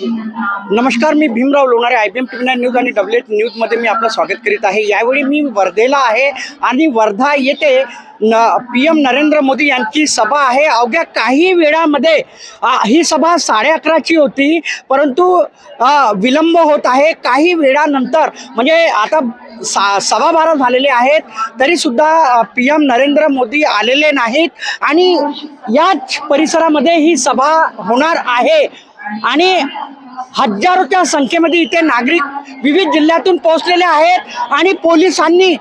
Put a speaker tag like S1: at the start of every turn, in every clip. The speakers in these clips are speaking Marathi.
S1: नमस्कार मी Bhimrao Lonare I P M T news आणि डब्ल्यू एच न्यूजमध्ये मी आपलं स्वागत करीत आहे. यावेळी मी वर्धेला आहे आणि वर्धा येथे न पी एम नरेंद्र मोदी यांची सभा आहे. अवघ्या काही वेळामध्ये ही सभा साडे अकराची होती परंतु विलंब होत आहे. काही वेळानंतर म्हणजे आता सा सभा बारा झालेले आहेत तरीसुद्धा पी एम नरेंद्र मोदी आलेले नाहीत आणि याच परिसरामध्ये ही सभा होणार आहे. आणि हजारोच्या संख्येमध्ये इथे नागरिक विविध जिल्ह्यातून पोहोचलेले आहेत आणि पोलिसांनी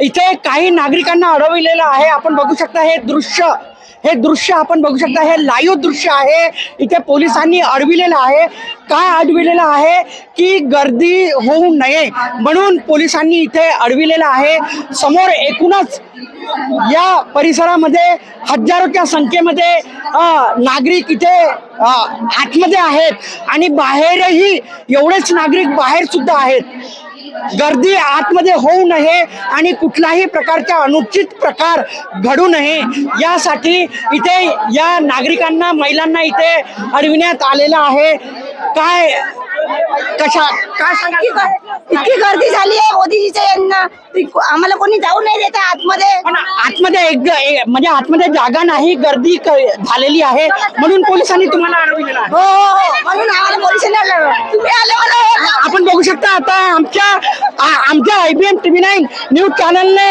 S1: इथे काही नागरिकांना अडविलेलं आहे. आपण बघू शकता हे दृश्य. हे दृश्य आपण बघू शकता हे लाईव्ह दृश्य आहे. इथे पोलिसांनी अडविलेलं आहे. काय अडविलेलं आहे? की गर्दी होऊ नये म्हणून पोलिसांनी इथे अडविलेलं आहे. समोर एकूणच या परिसरामध्ये हजारोच्या संख्येमध्ये नागरिक इथे आतमध्ये आहेत. आणि बाहेरही एवढेच नागरिक बाहेर सुद्धा आहेत. गर्दी आतमध्ये होऊ नये आणि कुठलाही प्रकारचा अनुचित प्रकार घडू नये. यासाठी इथे या नागरिकांना महिलांना इथे अडविण्यात आलेलं आहे. काय कशा काय सांगा?
S2: इतकी गर्दी झाली आहे मोदीजीच्या यांना. आम्हाला कोणी जाऊ नाही देत आहे आतमध्ये.
S1: पण आतमध्ये एक एक- म्हणजे आतमध्ये जागा नाही गर्दी क- झालेली आहे. म्हणून पोलिसांनी तुम्हाला अडविलेलं आहे.
S2: हो हो हो. म्हणून आम्हाला पोलिसांनी आणलं. तुम्ही आले मला
S1: आपण बघू शकता आता आमच्या आ- आमच्या I B M TV nine news चॅनलने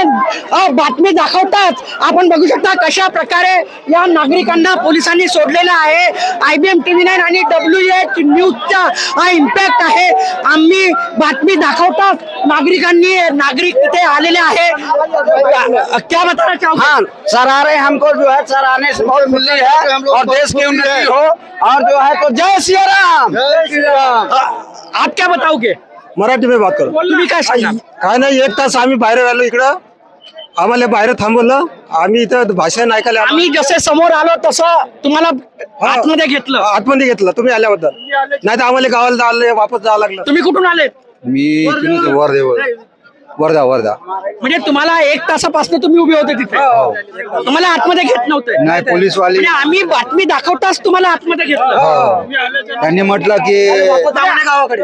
S1: अ, बातमी दाखवतात आपण बघू शकता कशा प्रकारे या नागरिकांना पोलिसांनी सोडलेलं आहे. I B M TV nine आणि डब्ल्यू एच न्यूजचा हा इम्पॅक्ट आहे. आम्ही बातमी दाखवतात नागरिकांनी नागरिक तिथे आलेले आहे. अ, क्या बताना चाहोगे
S3: हाँ? सर आ रहे हमको जो है सर आने से बहुत खुशी है और देश की उन्नति हो और जो है तो जय श्री राम
S1: आप क्या बताओगे?
S4: मराठी में बात करो।
S1: तुम्ही काय सांगा?
S4: काय नाही एक तास आम्ही बाहेर राहिलो इकडं. आम्हाला बाहेर थांबवलं. आम्ही इथं भाषण ऐकायला आलो.
S1: आम्ही जसे समोर आलो तसं तुम्हाला आतमध्ये घेतलं.
S4: आतमध्ये घेतलं. तुम्ही आल्याबद्दल. नाही तर आम्हाला गावाला जायला वापस जावं लागलं.
S1: तुम्ही कुठून आलेत?
S5: मी इथूनच वर्धे वर्धा वर्धा.
S1: म्हणजे तुम्हाला एक तासापासून तुम्ही उभे होते तिथे? तुम्हाला आतमध्ये घेत नव्हते?
S5: नाही पोलीसवाले
S1: म्हणजे आम्ही बातमी दाखवताच तुम्हाला आतमध्ये घेतलं.
S5: त्यांनी म्हटलं की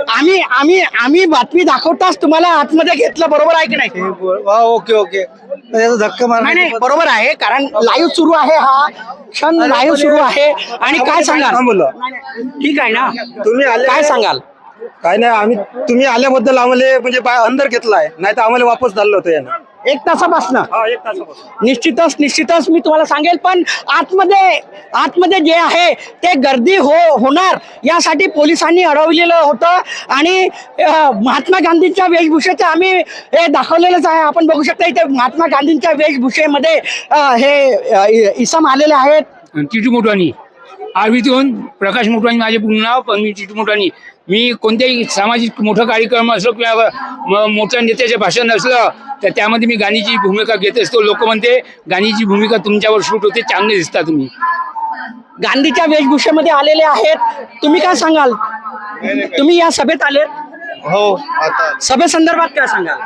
S1: आम्ही आम्ही आम्ही बातमी दाखवताच तुम्हाला आतमध्ये घेतलं बरोबर आहे की नाही?
S4: Okay okay. धक्का
S1: नाही नाही बरोबर आहे कारण लाईव्ह सुरू आहे हा. क्षण लाईव्ह सुरू आहे. आणि काय सांगाल?
S4: थांबवलं
S1: ठीक आहे ना.
S4: तुम्ही आले
S1: काय सांगाल?
S4: काय नाही आम्ही तुम्ही आल्याबद्दल आम्हाला म्हणजे बाय अंदर घेतलाय. नाही तर आम्हाला वापस झालं होतं यानं.
S1: एक तासापासून?
S4: हा एक तासापासून.
S1: निश्चितच निश्चितच मी तुम्हाला सांगेल पण आतमध्ये आतमध्ये जे आहे ते गर्दी हो होणार यासाठी पोलिसांनी अडवलेलं होतं आणि अ, महात्मा गांधींच्या वेशभूषेचं आम्ही हे दाखवलेलंच आहे. आपण बघू शकता इथे महात्मा गांधींच्या वेशभूषेमध्ये अ, हे अ, इ- इसम आलेले आहेत.
S6: टिटू मोटवानी. आर्वीतून प्रकाश मोटवानी माझे पूर्ण नाव पण मी टिटू मोटवानी. मी कोणत्याही सामाजिक मोठं कार्यक्रम असलो किंवा मोठ्या नेत्याचे भाषण असलं तर त्यामध्ये मी गाणीची भूमिका घेत असतो. लोक म्हणते गाणीची भूमिका तुमच्यावर शूट होते चांगले दिसता तुम्ही.
S1: गांधीच्या वेशभूषेमध्ये आलेले आहेत. तुम्ही काय सांगाल? तुम्ही या सभेत आले?
S7: हो आता
S1: सभेसंदर्भात काय सांगाल?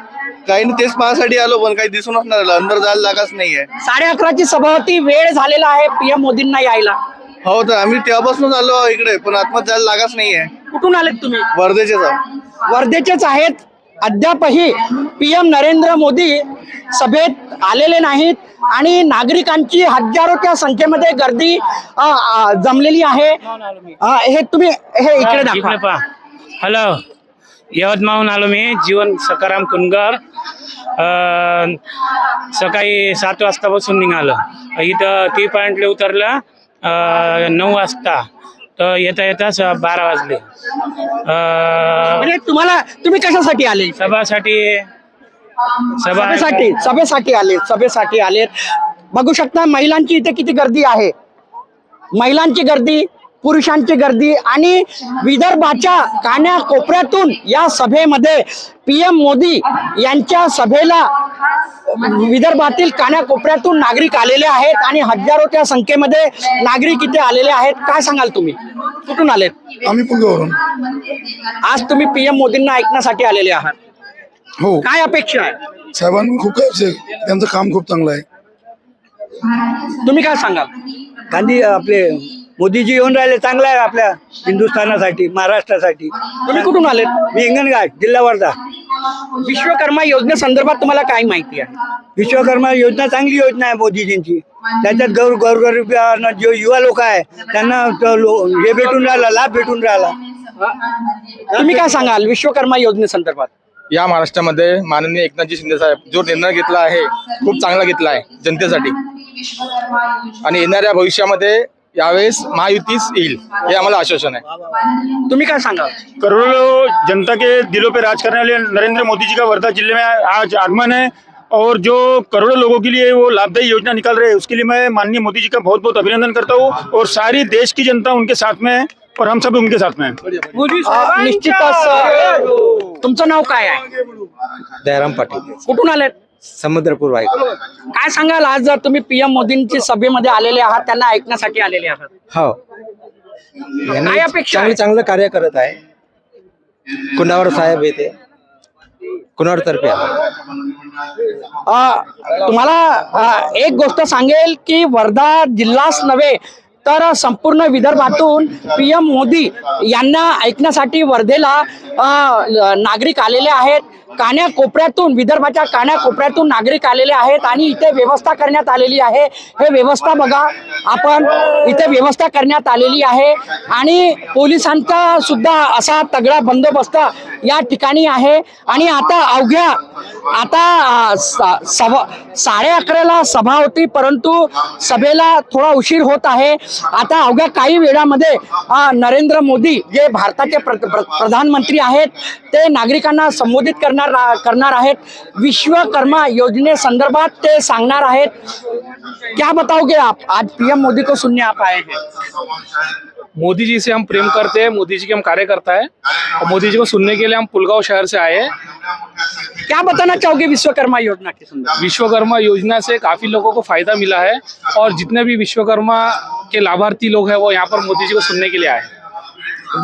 S7: काही नाही तेच पाहण्यासाठी आलो पण काही दिसूनच नाही अंदर जायला जागाच नाहीये.
S1: साडे अकराची सभा होती वेळ झालेला आहे. पीएम मोदींना यायला.
S7: हो तर आम्ही तेव्हापासून आलो इकडे पण आतमध्ये जायला जागाच नाहीये.
S1: कुठून आलेत तुम्ही?
S7: वर्धेचेच आहो
S1: वर्धेचेच आहेत. अद्यापही पीएम नरेंद्र मोदी सभेत आलेले नाहीत आणि नागरिकांची हजारोच्या संख्येमध्ये गर्दी अ, अ, जमलेली आहे. अ, हे तुम्ही हे इकडे दाखवा.
S6: हॅलो यवतमाळहून आलो मी जीवन सकाराम कुनगर. अं, सकाळी सात वाजतापासून निघालं. इथं टी पॉईंटला उतरलं नऊ वाजता. तर येता येताच बारा वाजले. अं,
S1: म्हणजे तुम्हाला तुम्ही कशासाठी आले?
S6: सभासाठी. सभा
S1: सभेसाठी सभेसाठी आले सभेसाठी आलेत. बघू शकता महिलांची इथे किती गर्दी आहे. महिलांची गर्दी पुरुषांची गर्दी आणि विदर्भाच्या कान्या कोपऱ्यातून या सभेमध्ये पीएम मोदी यांच्या सभेला विदर्भातील कान्या कोपऱ्यातून नागरिक आलेले आहेत आणि हजारोच्या संख्येमध्ये नागरिक इथे आलेले आहेत. काय सांगाल तुम्ही? कुठून आलेत?
S8: आम्ही
S1: आज तुम्ही पीएम मोदींना ऐकण्यासाठी आलेले आहात.
S8: हो.
S1: काय अपेक्षा आहे?
S8: साहेबांनी खूप काय त्यांचं काम खूप चांगलं आहे.
S1: तुम्ही काय सांगाल?
S3: गांधी आपले मोदीजी येऊन राहिले चांगलं आहे आपल्या हिंदुस्थानासाठी महाराष्ट्रासाठी.
S1: तुम्ही कुठून आलेत?
S3: मी हिंगणघाट जिल्हा वर्धा.
S1: विश्वकर्मा योजनेसंदर्भात तुम्हाला काय माहिती आहे?
S3: विश्वकर्मा योजना चांगली योजना आहे मोदीजींची. त्याच्यात गौर गोरगरीब जो युवा लोक आहे त्यांना तो लो- हे भेटून राहिला लाभ भेटून राहिला.
S1: तुम्ही काय सांगाल विश्वकर्मा योजनेसंदर्भात
S7: या महाराष्ट्रामध्ये माननीय एकनाथजी शिंदे साहेब जो निर्णय घेतला आहे खूप चांगला घेतला आहे जनतेसाठी. आणि येणाऱ्या भविष्यामध्ये यावेळेस महायुतीच येईल हे आम्हाला आश्वासन आहे.
S1: तुम्ही काय सांगाल?
S8: करोड़ों जनता के दिलों पे राज करने वाले नरेंद्र मोदी जी का वर्धा ज़िले में आज आगमन है और जो करोड़ों लोगों के लिए वो लाभदायी योजना निकाल रहे हैं उसके लिए मैं माननीय मोदी जी का बहुत बहुत अभिनंदन करता हूँ और सारी देश की जनता उनके साथ में है और हम सब उनके साथ में हैं।
S1: निश्चितच तुमचं नाव काय आहे?
S5: दयाराम पाटील।
S1: कुठून आलेत?
S5: समुद्रपूर वाईक
S1: काय सांगाल? आज जर तुम्ही पीएम मोदींची सभेमध्ये आलेले आहात त्यांना ऐकण्यासाठी आलेले आहात.
S5: हो.
S1: काय अपेक्षा आहे?
S5: चांगलं चांगलं कार्य करत आहे. कुणावर साहेब येते. कुणावर तर्फे आहे
S1: अ, तुम्हाला अ, एक गोष्ट सांगेल की वर्धा जिल्हाच नव्हे तर संपूर्ण विदर्भातून पीएम मोदी यांना ऐकण्यासाठी वर्धेला अ, ल- नागरिक आलेले आहेत. कान्याकोपऱ्यातून विदर्भाच्या कान्याकोपऱ्यातून नागरिक आलेले आहेत आणि इथे व्यवस्था करण्यात आलेली आहे. हे व्यवस्था बघा आपण इथे व्यवस्था करण्यात आलेली आहे. आणि पोलिसांचा सुद्धा असा तगडा बंदोबस्त या ठिकाणी आहे. आणि आता अवघ्या आता सभा साडे अकराला सभा होती परंतु सभेला थोडा उशीर होत आहे. आता अवघ्या काही वेळामध्ये नरेंद्र मोदी जे भारताचे प्र- प्र- प्रधानमंत्री आहेत ते नागरिकांना संबोधित करणार करणार आहेत. विश्वकर्मा योजनेसंदर्भात ते सांगणार आहेत. क्या बताओगे आप? आज पीएम मोदी को सुनने आप आए हैं.
S9: मोदी जी से हम प्रेम करते हैं मोदी जी के हम कार्यकर्ता है और मोदी जी को सुनने के लिए हम पुलगांव शहर से आए हैं।
S1: क्या बताना चाहोगे विश्वकर्मा योजना के संदर्भ
S9: विश्वकर्मा योजना से काफी लोगों को फायदा मिला है और जितने भी विश्वकर्मा के लाभार्थी लोग हैं वो यहाँ पर मोदी जी को सुनने के लिए आए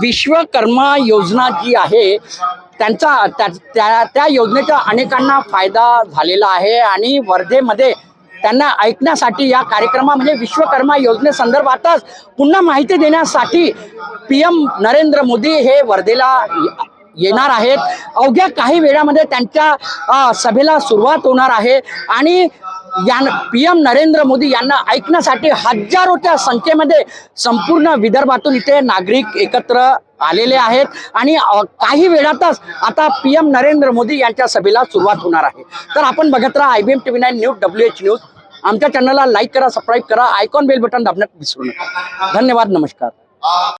S1: विश्वकर्मा योजना जी आहे त्यांचा त्या त्या- त्या योजनेचा अनेकांना फायदा झालेला आहे आणि वर्धेमध्ये त्यांना ऐकण्यासाठी या कार्यक्रमा म्हणजे विश्वकर्मा योजनेसंदर्भातच पुन्हा माहिती देण्यासाठी पी एम नरेंद्र मोदी हे वर्धेला येणार आहेत. अवघ्या काही वेळामध्ये त्यांच्या सभेला सुरुवात होणार आहे. आणि PM P M Narendra Modi यांना ऐकण्यासाठी हजारोच्या संख्येमध्ये संपूर्ण विदर्भातून इथे नागरिक एकत्र आलेले आहेत. आणि काही वेळातच आता पी एम नरेंद्र मोदी यांच्या सभेला सुरुवात होणार आहे. तर आपण बघत राहा I B M T V nine news W H news. आमच्या चॅनलला लाईक करा सबस्क्राईब करा. आयकॉन बेल बटन दाबण्यात विसरू नका. धन्यवाद नमस्कार.